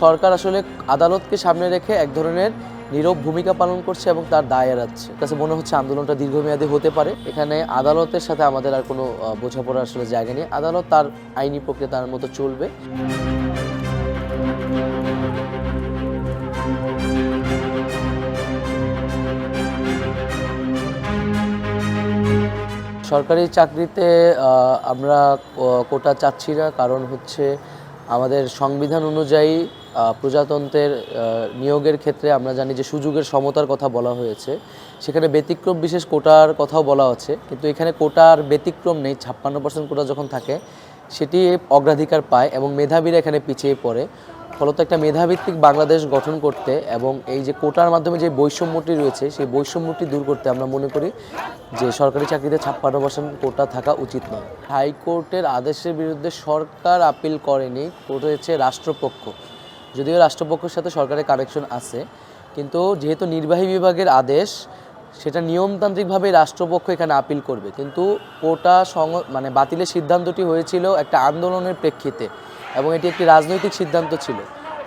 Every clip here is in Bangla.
সরকার আসলে আদালতকে সামনে রেখে এক ধরনের নীরব ভূমিকা পালন করছে এবং তার দায় এড়াচ্ছে। কাছে মনে হচ্ছে আন্দোলনটা দীর্ঘমেয়াদী হতে পারে। এখানে আদালতের সাথে আমাদের আর কোনো আহ, বোঝাপড়ার আসলে জায়গা নেই। আদালত তার আইনি প্রক্রিয়া তার মতো চলবে। সরকারি চাকরিতে আমরা কোটা চাচ্ছি না। কারণ হচ্ছে আমাদের সংবিধান অনুযায়ী প্রজাতন্ত্রের নিয়োগের ক্ষেত্রে আমরা জানি যে সুযোগের সমতার কথা বলা হয়েছে। সেখানে ব্যতিক্রম বিশেষ কোটার কথাও বলা আছে। কিন্তু এখানে কোটার ব্যতিক্রম নেই। ছাপ্পান্ন পার্সেন্ট কোটা যখন থাকে, সেটি অগ্রাধিকার পায় এবং মেধাবীরা এখানে পিছিয়ে পড়ে। ফলত একটা মেধাভিত্তিক বাংলাদেশ গঠন করতে এবং এই যে কোটার মাধ্যমে যে বৈষম্যটি রয়েছে, সেই বৈষম্যটি দূর করতে আমরা মনে করি যে সরকারি চাকরিতে ছাপ্পান্ন পার্সেন্ট কোটা থাকা উচিত নয়। হাইকোর্টের আদেশের বিরুদ্ধে সরকার আপিল করেনি, করেছে রাষ্ট্রপক্ষ। যদিও রাষ্ট্রপক্ষের সাথে সরকারের কানেকশন আছে, কিন্তু যেহেতু নির্বাহী বিভাগের আদেশ, সেটা নিয়মতান্ত্রিকভাবে রাষ্ট্রপক্ষ এখানে আপিল করবে। কিন্তু কোটা সং মানে বাতিলের সিদ্ধান্তটি হয়েছিল একটা আন্দোলনের প্রেক্ষিতে এবং এটি একটি রাজনৈতিক সিদ্ধান্ত ছিল।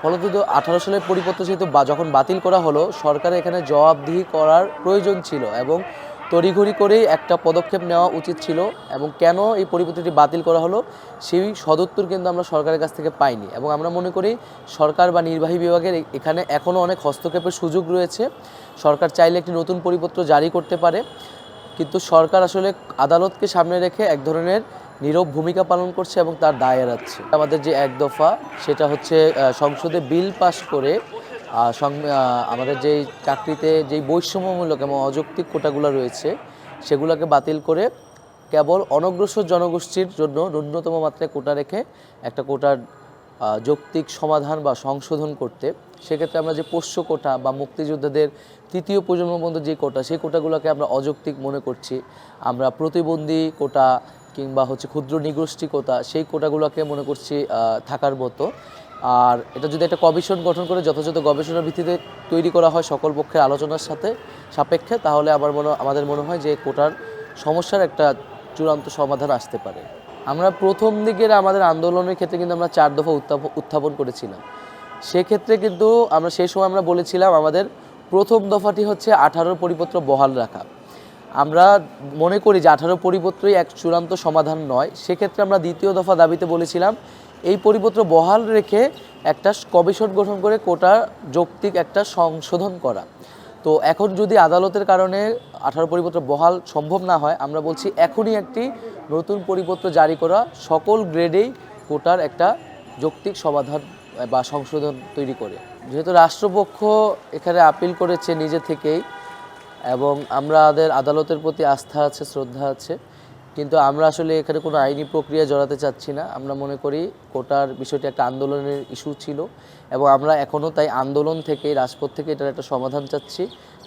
ফলত আঠারো সালের পরিপত্র যেহেতু যখন বাতিল করা হলো সরকারের এখানে জবাবদিহি করার প্রয়োজন ছিল এবং তড়িঘড়ি করেই একটা পদক্ষেপ নেওয়া উচিত ছিল এবং কেন এই পরিপত্রটি বাতিল করা হলো সেই সদুত্তর কিন্তু আমরা সরকারের কাছ থেকে পাইনি এবং আমরা মনে করি সরকার বা নির্বাহী বিভাগের এখানে এখনও অনেক হস্তক্ষেপের সুযোগ রয়েছে। সরকার চাইলে একটি নতুন পরিপত্র জারি করতে পারে। কিন্তু সরকার আসলে আদালতকে সামনে রেখে এক ধরনের নীরব ভূমিকা পালন করছে এবং তার দায় এড়াচ্ছে। আমাদের যে এক দফা সেটা হচ্ছে সংসদে বিল পাস করে আমাদের যেই চাকরিতে যেই বৈষম্যমূলক এবং অযৌক্তিক কোটাগুলো রয়েছে, সেগুলোকে বাতিল করে কেবল অনগ্রসর জনগোষ্ঠীর জন্য ন্যূনতম মাত্রায় কোটা রেখে একটা কোটার যৌক্তিক সমাধান বা সংশোধন করতে, সেক্ষেত্রে আমরা যে পোষ্য কোটা বা মুক্তিযোদ্ধাদের তৃতীয় প্রজন্ম পর্যন্ত যে কোটা, সেই কোটাগুলোকে আমরা অযৌক্তিক মনে করছি। আমরা প্রতিবন্ধী কোটা কিংবা হচ্ছে ক্ষুদ্র নিগোষ্ঠী কোটা, সেই কোটাগুলোকে মনে করছি থাকার মতো। আর এটা যদি একটা কমিশন গঠন করে, যথাযথ গবেষণার ভিত্তিতে তৈরি করা হয় সকল পক্ষের আলোচনার সাথে সাপেক্ষে, তাহলে আমার মনে, আমাদের মনে হয় যে কোটার সমস্যার একটা চূড়ান্ত সমাধান আসতে পারে। আমরা প্রথম দিকের আমাদের আন্দোলনের ক্ষেত্রে কিন্তু আমরা চার দফা উত্থাপ- উত্থাপন করেছিলাম। সেক্ষেত্রে কিন্তু আমরা সেই সময় আমরা বলেছিলাম আমাদের প্রথম দফাটি হচ্ছে আঠারোর পরিপত্র বহাল রাখা। আমরা মনে করি যে আঠারো পরিপত্রই এক চূড়ান্ত সমাধান নয়। সেক্ষেত্রে আমরা দ্বিতীয় দফা দাবিতে বলেছিলাম এই পরিপত্র বহাল রেখে একটা কমিশন গঠন করে কোটা যৌক্তিক একটা সংশোধন করা। তো এখন যদি আদালতের কারণে আঠারো পরিপত্র বহাল সম্ভব না হয়, আমরা বলছি এখনই একটি নতুন পরিপত্র জারি করা, সকল গ্রেডেই কোটার একটা যৌক্তিক সমাধান বা সংশোধন তৈরি করে। যেহেতু রাষ্ট্রপক্ষ এখানে আপিল করেছে নিজে থেকেই, এবং আমাদের আদালতের প্রতি আস্থা আছে, শ্রদ্ধা আছে কিন্তু আমরা আসলে এখানে কোনো আইনি প্রক্রিয়া জড়াতে চাচ্ছি না। আমরা মনে করি কোটার বিষয়টি একটা আন্দোলনের ইস্যু ছিল এবং আমরা এখনও তাই আন্দোলন থেকে রাজপথ থেকে এটার একটা সমাধান চাচ্ছি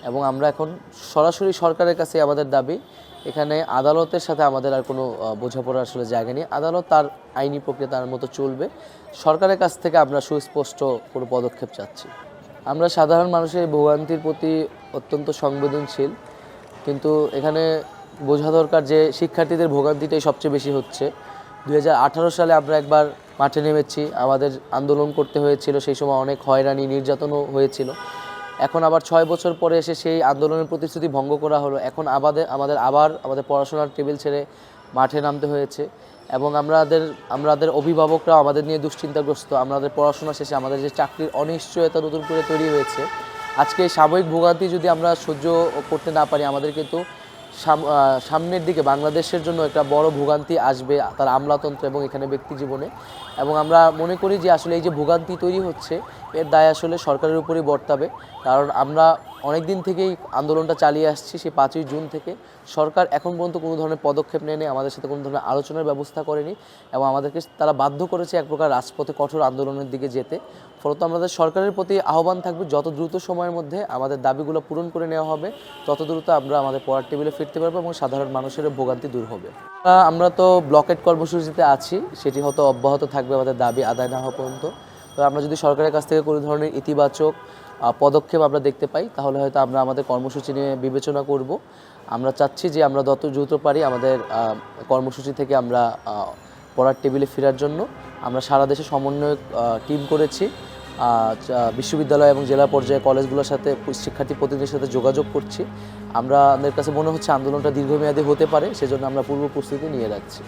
এবং আমরা এখন সরাসরি সরকারের কাছে আমাদের দাবি এখানে আদালতের সাথে আমাদের আর কোনো আহ, বোঝাপড়ার আসলে জায়গা নেই। আদালত তার আইনি প্রক্রিয়া তার মতো চলবে। সরকারের কাছ থেকে আমরা সুস্পষ্ট কোনো পদক্ষেপ চাচ্ছি। আমরা সাধারণ মানুষের ভোগান্তির প্রতি অত্যন্ত সংবেদনশীল। কিন্তু এখানে বোঝা দরকার যে শিক্ষার্থীদের ভোগান্তিটাই সবচেয়ে বেশি হচ্ছে। দু হাজার আঠারো সালে আমরা একবার মাঠে নেমেছি, আমাদের আন্দোলন করতে হয়েছিল, সেই সময় অনেক হয়রানি, নির্যাতনও হয়েছিল। এখন আবার ছয় বছর পরে এসে সেই আন্দোলনের প্রতিশ্রুতি ভঙ্গ করা হলো। এখন আমাদের আমাদের আবার আমাদের পড়াশোনার টেবিল ছেড়ে মাঠে নামতে হয়েছে এবং আমাদের আমাদের অভিভাবকরা আমাদের নিয়ে দুশ্চিন্তাগ্রস্ত। আমাদের পড়াশোনা শেষে আমাদের যে চাকরির অনিশ্চয়তা নতুন করে তৈরি হয়েছে, আজকে এই সাময়িক ভোগান্তি যদি আমরা সহ্য করতে না পারি, আমাদের কিন্তু সামনের দিকে বাংলাদেশের জন্য একটা বড় ভোগান্তি আসবে তার আমলাতন্ত্র এবং এখানে ব্যক্তি জীবনে। এবং আমরা মনে করি যে আসলে এই যে ভোগান্তি তৈরি হচ্ছে, এর দায় আসলে সরকারের উপরেই বর্তাবে। কারণ আমরা অনেক দিন থেকেই আন্দোলনটা চালিয়ে আসছি, সেই পাঁচই জুন থেকে। সরকার এখন পর্যন্ত কোনো ধরনের পদক্ষেপ নেয়নি, আমাদের সাথে কোনো ধরনের আলোচনার ব্যবস্থা করেনি এবং আমাদেরকে তারা বাধ্য করেছে এক প্রকার রাজপথে কঠোর আন্দোলনের দিকে যেতে। ফলত আমাদের সরকারের প্রতি আহ্বান থাকবে, যত দ্রুত সময়ের মধ্যে আমাদের দাবিগুলো পূরণ করে নেওয়া হবে, তত দ্রুত আমরা আমাদের পড়ার টেবিলে ফিরতে পারব এবং সাধারণ মানুষের ভোগান্তি দূর হবে। আমরা তো ব্লকেট কর্মসূচিতে আছি, সেটি হয়তো অব্যাহত থাকবে আমাদের দাবি আদায় না হওয়া পর্যন্ত। তো আমরা যদি সরকারের কাছ থেকে কোনো ধরনের ইতিবাচক পদক্ষেপ আমরা দেখতে পাই, তাহলে হয়তো আমরা আমাদের কর্মসূচি নিয়ে বিবেচনা করব। আমরা চাচ্ছি যে আমরা যত দ্রুত পারি আমাদের কর্মসূচি থেকে আমরা পড়ার টেবিলে ফেরার জন্য। আমরা সারা দেশে সমন্বয় টিম করেছি। বিশ্ববিদ্যালয় এবং জেলা পর্যায়ে কলেজগুলোর সাথে শিক্ষার্থী প্রতিনিধির সাথে যোগাযোগ করছি। আমরা আমাদের কাছে মনে হচ্ছে আন্দোলনটা দীর্ঘমেয়াদী হতে পারে, সেজন্য আমরা পূর্ব প্রস্তুতি নিয়ে রাখছি।